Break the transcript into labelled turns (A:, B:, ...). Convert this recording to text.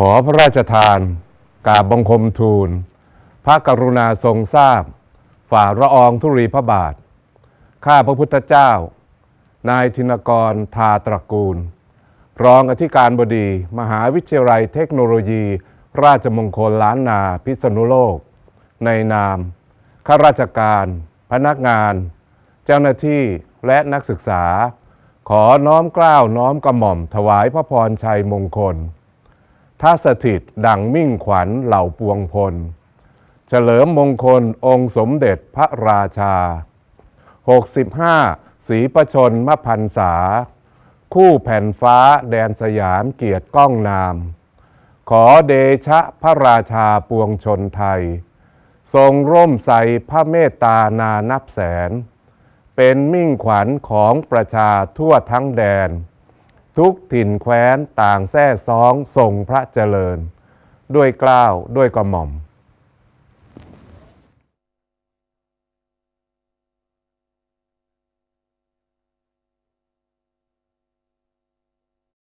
A: ขอพระราชทานกราบบังคมทูล พระกรุณาทรงทราบ ฝ่าละอองธุรีพระบาท ข้าพระพุทธเจ้า นายธินกรทาตระกูล รองอธิการบดี มหาวิทยาลัยเทคโนโลยี ราชมงคลล้านนาพิษณุโลก ในนามข้าราชการ พนักงาน เจ้าหน้าที่และนักศึกษา ขอน้อมกล้าวน้อมกระหม่อมถวายพระพรชัยมงคล ถ้าสถิตดังมิ่งขวัญเหล่าปวงพล เฉลิมมงคลองค์สมเด็จพระราชา 65 สีประชนมพันษา คู่แผ่นฟ้าแดนสยามเกียรติก้องนาม ขอเดชะพระราชาปวงชนไทย ทรงร่มใสพระเมตตานานับแสน เป็นมิ่งขวัญของประชาทั่วทั้งแดน ทุกถิ่นแคว้นต่างแท้ซ้องทรงพระเจริญ ด้วยกล้าวด้วยกระหม่อม